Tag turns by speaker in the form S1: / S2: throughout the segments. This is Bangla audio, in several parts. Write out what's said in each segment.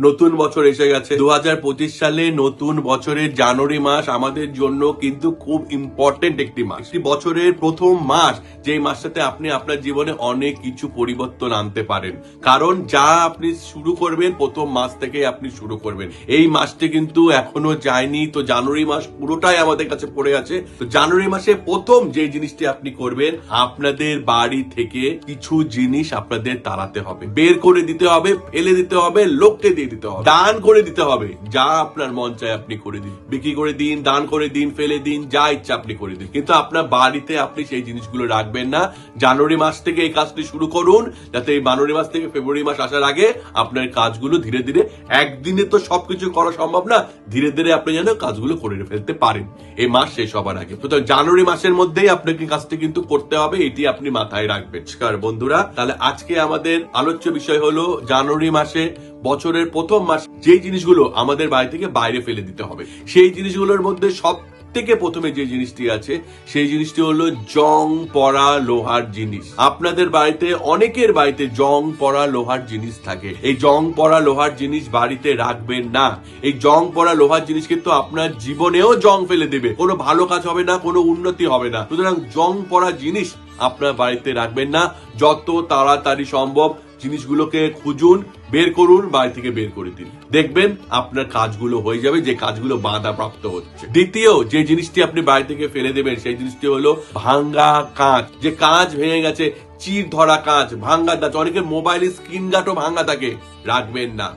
S1: নতুন বছর এসে গেছে। দু হাজার পঁচিশ সালে নতুন বছরের জানুয়ারি মাস আমাদের জন্য কিন্তু খুব ইম্পর্টেন্ট একটি মাস। একটি বছরের প্রথম মাস, যেই মাসটাতে আপনি আপনার জীবনে অনেক কিছু পরিবর্তন আনতে পারেন। কারণ যা আপনি শুরু করবেন, প্রথম মাস থেকে আপনি শুরু করবেন। এই মাসটি কিন্তু এখনও যায়নি। তো জানুয়ারি মাস পুরোটাই আমাদের কাছে পড়ে আছে। তো জানুয়ারি মাসে প্রথম যে জিনিসটি আপনি করবেন, আপনাদের বাড়ি থেকে কিছু জিনিস আপনাদের তাড়াতে হবে। বের করে দিতে হবে, ফেলে দিতে হবে, লোককে দিয়ে দিতে হবে। দান করে দিতে হবে। যা আপনার মন চায় আপনি করে দিন। বিক্রি করে দিন, দান করে দিন, ফেলে দিন, যা ইচ্ছা আপনি করে দিন। কিন্তু আপনার বাড়িতে আপনি সেই জিনিসগুলো রাখবেন না। জানুয়ারি মাস থেকে এই কাজটি শুরু করুন, যাতে এই জানুয়ারি মাস থেকে ফেব্রুয়ারি মাস আসার আগে আপনার কাজগুলো ধীরে ধীরে, একদিনে তো সবকিছু করা সম্ভব না, ধীরে ধীরে আপনি যেন কাজগুলো করে ফেলতে পারেন। এই মাস শেষ হবার আগে। সুতরাং জানুয়ারি মাসের মধ্যেই আপনাকে কাজটি কিন্তু করতে হবে, এটি আপনি মাথায় রাখবেন। বন্ধুরা, তাহলে আজকে আমাদের আলোচ্য বিষয় হলো জানুয়ারি মাসে বছরের প্রথম মাস যে জিনিসগুলো আমাদের বাড়ি থেকে বাইরে ফেলে দিতে হবে, সেই জিনিসগুলোর মধ্যে সব থেকে প্রথমে যে জিনিসটি আছে, সেই জিনিসটি হলো জং পড়া লোহার জিনিস। আপনাদের বাড়িতে, অনেকের বাড়িতে জং পড়া লোহার জিনিস থাকে। এই জং পড়া লোহার জিনিস বাড়িতে রাখবেন না। এই জং পড়া লোহার জিনিস কিন্তু আপনার জীবনেও জং ফেলে দেবে। কোনো ভালো কাজ হবে না, কোনো উন্নতি হবে না। সুতরাং জং পড়া জিনিস আপনার বাড়িতে রাখবেন না। যত তাড়াতাড়ি সম্ভব জিনিসগুলোকে খুঁজুন, বের করুন, বাড়ি থেকে বের করে দিন। দেখবেন আপনার কাজগুলো হয়ে যাবে, যে কাজগুলো বাধা প্রাপ্ত হচ্ছে। দ্বিতীয়, যে জিনিসটি আপনি বাড়ি থেকে ফেলে দেবেন, সেই জিনিসটি হলো ভাঙ্গা কাঁচ। যে কাঁচ ভেঙে গেছে, চির ধরা কাঁচ, ভাঙ্গা দাঁত অনেকের মোবাইলের স্ক্রিন গার্ডও ভাঙ্গা থাকে, রাখবেন না।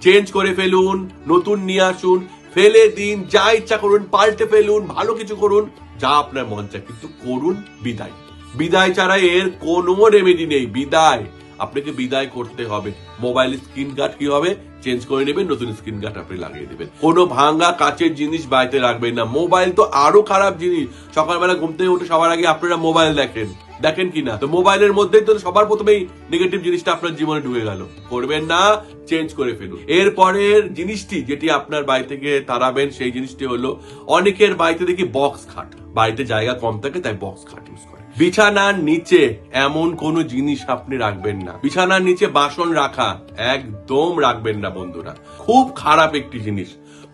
S1: চেঞ্জ করে ফেলুন, নতুন নিয়ে আসুন, ফেলে দিন, যা ইচ্ছা করুন, পাল্টে ফেলুন, ভালো কিছু করুন, যা আপনার মন চায়। কিন্তু করুন বিদায়। বিদায় ছাড়া এর কোনো রেমেডি নেই, বিদায়। আপনাকে বিদায় করতে হবে। মোবাইল স্ক্রিন গার্ড কি হবে? চেঞ্জ করে নেবেন, নতুন স্ক্রিন গার্ড আপনি লাগিয়ে দেবেন। কোনো ভাঙ্গা কাচের জিনিস বাড়িতে রাখবেন না। মোবাইল তো আরও খারাপ জিনিস। সকালবেলা ঘুম থেকে উঠে সবার আগে আপনারা মোবাইল দেখেন। দেখেন কি না তো মোবাইলের মধ্যেই তো সবার প্রথমেই নেগেটিভ জিনিসটা আপনার জীবনে ঢুকে গেল। করবেন না চেঞ্জ করে ফেলুন। এরপরের জিনিসটি যেটি আপনার বাড়ি থেকে তাড়াবেন, সেই জিনিসটি হলো, অনেকের বাড়িতে দেখি বক্স খাট। বাড়িতে জায়গা কম থাকে, তাই বক্স খাট ইউজ বিছানার নিচে এমন কোনো জিনিস আপনি রাখবেন না। বিছানার নিচে বাসন রাখা একদম রাখবেন না বন্ধুরা। খুব খারাপ একটি জিনিস।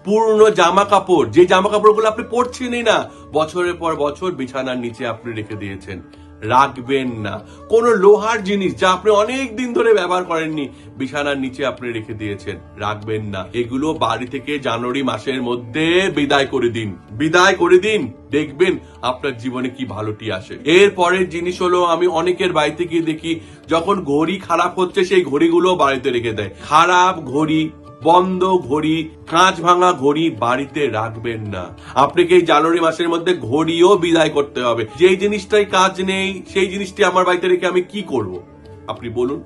S1: পুরনো জামা কাপড় যে জামা কাপড়গুলো আপনি পরছেনই না, বছরের পর বছর বিছানার নিচে আপনি রেখে দিয়েছেন। রাখবেন না। কোন লোহার জিনিস যা আপনি অনেক দিন ধরে ব্যবহার করেননি, বিছানার নিচে আপনি রেখে দিয়েছেন। রাখবেন না। এগুলো বাড়ি থেকে জানুয়ারি মাসের মধ্যে বিদায় করে দিন। বিদায় করে দিন। দেখবেন আপনার জীবনে কি ভালোটি আসে। এর পরের জিনিস হলো, আমি অনেকের বাড়িতে গিয়ে দেখি, যখন ঘড়ি খারাপ হচ্ছে, সেই ঘড়িগুলো বাড়িতে রেখে দেয়। খারাপ ঘড়ি বন্ধ ঘড়ি, কাঁচ ভাঙা ঘড়ি বাড়িতে রাখবেন না। আপনাকে এই জানুয়ারি মাসের মধ্যে ঘড়িও বিদায় করতে হবে। যেই জিনিসটাই কাজ নেই, সেই জিনিসটি আমার বাড়িতে রেখে আমি কি করব? আপনি বলুন।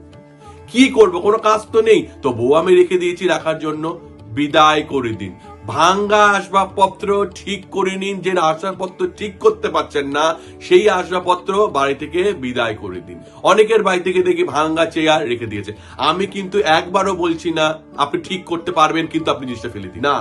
S1: কি করব? কোনো কাজ তো নেই। তো বউ আমি রেখে দিয়েছি রাখার জন্য। বিদায় করে দিন। ভাঙ্গা আসবাবপত্র ঠিক করে নিন, যে আসবাবপত্র ঠিক করতে পারছেন না, সেই আসবাবপত্র বাড়ি থেকে বিদায় করে দিন। অনেকের বাড়ি থেকে দেখি ভাঙ্গা চেয়ার রেখে দিয়েছে। আমি কিন্তু একবারও বলছি না, আপনি ঠিক করতে পারবেন, কিন্তু আপনি জিনিসটা ফেলে দিন। না,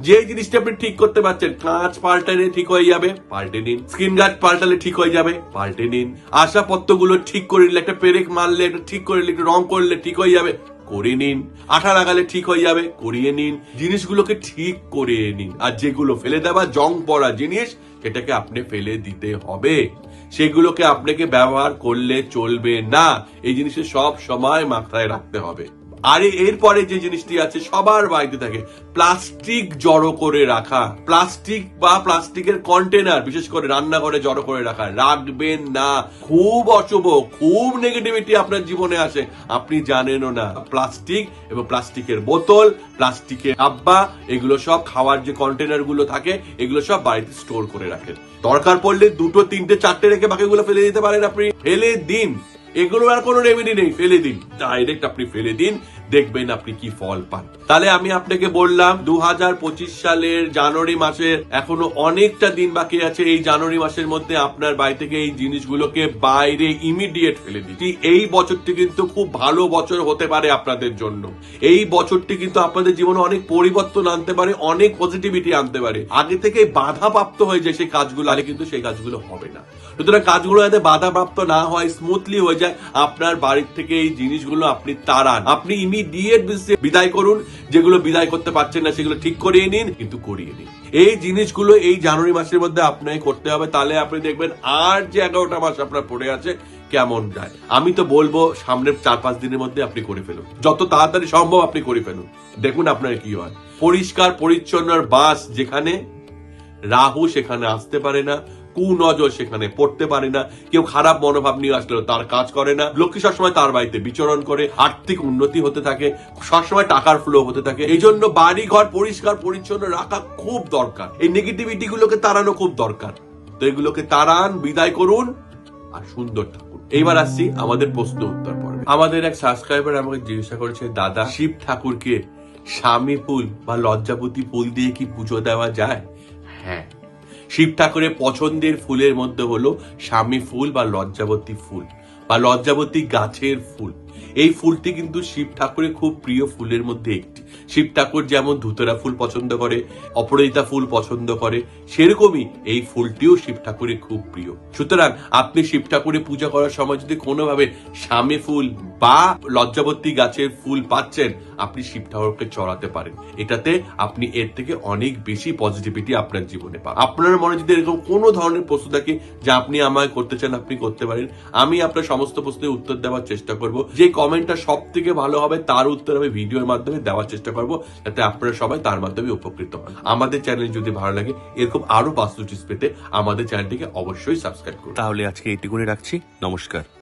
S1: যে জিনিসটা আপনি ঠিক করতে পারছেন, কাঁচ পাল্টালে ঠিক হয়ে যাবে, পাল্টে নিন। স্ক্রিন গার্ড পাল্টালে ঠিক হয়ে যাবে, পাল্টে নিন। আসবাবপত্রগুলো ঠিক করে নিলে, একটা পেরেক মারলে, একটা ঠিক করে নিলে, একটা রং করলে ঠিক হয়ে যাবে করে নিন। আঠা লাগালে ঠিক হয়ে যাবে, করিয়ে নিন। জিনিসগুলোকে ঠিক করে নিন। আর যেগুলো ফেলে দেওয়া জং পড়া জিনিস, সেটাকে আপনি ফেলে দিতে হবে। সেগুলোকে আপনাকে ব্যবহার করলে চলবে না। এই জিনিসে সব সময় মাথায় রাখতে হবে। আরে এরপরে যে জিনিসটি আছে, সবার বাড়িতে থাকে। প্লাস্টিক জড়ো করে রাখা। প্লাস্টিক বা প্লাস্টিকের কন্টেনার, বিশেষ করে রান্নাঘরে জড়ো করে রাখা। রাখবেন না। খুব অশুভ, খুব নেগেটিভিটি আপনার জীবনে আসে। আপনি জানেনও না। প্লাস্টিক এবং প্লাস্টিকের বোতল, প্লাস্টিকের আব্বা এগুলো সব খাওয়ার যে কন্টেনারগুলো থাকে, এগুলো সব বাড়িতে স্টোর করে রাখেন। দরকার পড়লে দুটো, তিনটে, চারটে রেখে বাকিগুলো ফেলে দিতে পারেন আপনি। ফেলে দিন। এগুলো আর কোনো রেমেডি নেই ফেলে দিন। ডাইরেক্ট আপনি ফেলে দিন। দেখবেন আপনি কি ফল পান। তাহলে আমি আপনাকে বললাম দু হাজার পঁচিশ সালের জানুয়ারি মাসের এখনও অনেকটা দিন বাকি আছে। এই জানুয়ারি মাসের মধ্যে আপনার বাড়ি থেকে এই জিনিসগুলোকে বাইরে ইমিডিয়েট ফেলে দিচ্ছি এই বছরটি কিন্তু খুব ভালো বছর হতে পারে আপনাদের জন্য। এই বছরটি কিন্তু আপনাদের জীবনে অনেক পরিবর্তন আনতে পারে, অনেক পজিটিভিটি আনতে পারে। আগে থেকে বাধা প্রাপ্ত হয়ে যায় সেই কাজগুলো, আগে কিন্তু সেই কাজগুলো হবে না। সুতরাং কাজগুলো যাতে বাধাপ্রাপ্ত না হয় স্মুথলি হয়ে যায়, আপনার বাড়ির থেকে এই জিনিসগুলো আপনি তাড়ান। আপনি ইমিডিয়েট বিদায় করুন, যেগুলো বিদায় করতে পারছেন না সেগুলো ঠিক করিয়ে নিন, কিন্তু করিয়ে নিন। এই জিনিসগুলো এই জানুয়ারি মাসের মধ্যে আপনাকে করতে হবে। তাহলে আপনি দেখবেন আর যে এগারোটা মাস আপনার পড়ে আছে, কেমন যায়। আমি তো বলব, সামনের চার পাঁচ দিনের মধ্যে আপনি করে ফেলুন। যত তাড়াতাড়ি সম্ভব আপনি করে ফেলুন। দেখুন আপনার কি হয়। পরিষ্কার, পরিচ্ছন্ন বাস যেখানে, রাহু সেখানে আসতে পারে না। কুনজর সেখানে পড়তে পারে না। কেউ খারাপ মনোভাব নিয়ে আসলেও তার কাজ করে না। লক্ষ্মী সবসময় তার বাড়িতে বিচরণ করে, আর্থিক উন্নতি হতে থাকে, সবসময় টাকার ফ্লো হতে থাকে। এই জন্য বাড়ি ঘর পরিষ্কার, পরিচ্ছন্ন রাখা খুব দরকার। এই নেগেটিভিটি গুলোকে তাড়ানো খুব দরকার। তো এগুলোকে তাড়ান, বিদায় করুন আর সুন্দর থাকুন। এইবার আসছি আমাদের প্রশ্ন উত্তর পর্বে। আমাদের এক সাবস্ক্রাইবার আমাকে জিজ্ঞাসা করেছে, দাদা, শিব ঠাকুরকে স্বামী ফুল বা লজ্জাপতি ফুল দিয়ে কি পুজো দেওয়া যায়? হ্যাঁ। শিব ঠাকুরের পছন্দের ফুলের মধ্যে হলো স্বামী ফুল বা লজ্জাবতী ফুল বা লজ্জাবতী গাছের ফুল। এই ফুলটি কিন্তু শিব ঠাকুরের খুব প্রিয় ফুলের মধ্যে একটি। শিব ঠাকুর যেমন ধুতরা ফুল পছন্দ করে, অপরাজিতা ফুল পছন্দ করে, সেরকমই এই ফুলটিও শিব ঠাকুরের খুব প্রিয়। সুতরাং আপনি শিব ঠাকুরের পূজা করার সময় যদি কোনোভাবে স্বামী ফুল বা লজ্জাবতী গাছের ফুল পাচ্ছেন, আপনি শিব ঠাকুরকে চড়াতে পারেন। এটাতে আপনি এর থেকে অনেক বেশি পজিটিভিটি আপনার জীবনে পাবেন। আপনার মনে যদি এরকম কোনো ধরনের প্রশ্ন থাকে যা আপনি আমায় করতে চান, আপনি করতে পারেন। আমি আপনার সমস্ত প্রশ্নের উত্তর দেওয়ার চেষ্টা করব। যে কমেন্টটা সব থেকে ভালো হবে, তার উত্তর আমি ভিডিওর মাধ্যমে দেওয়ার চেষ্টা করব যাতে আপনারা সবাই তার মাধ্যমে উপকৃত হন। আমাদের চ্যানেল যদি ভালো লাগে, এরকম আরও বাস্তু পেতে আমাদের চ্যানেলটিকে অবশ্যই সাবস্ক্রাইব করুন।
S2: তাহলে আজকে এটি করে রাখছি। নমস্কার।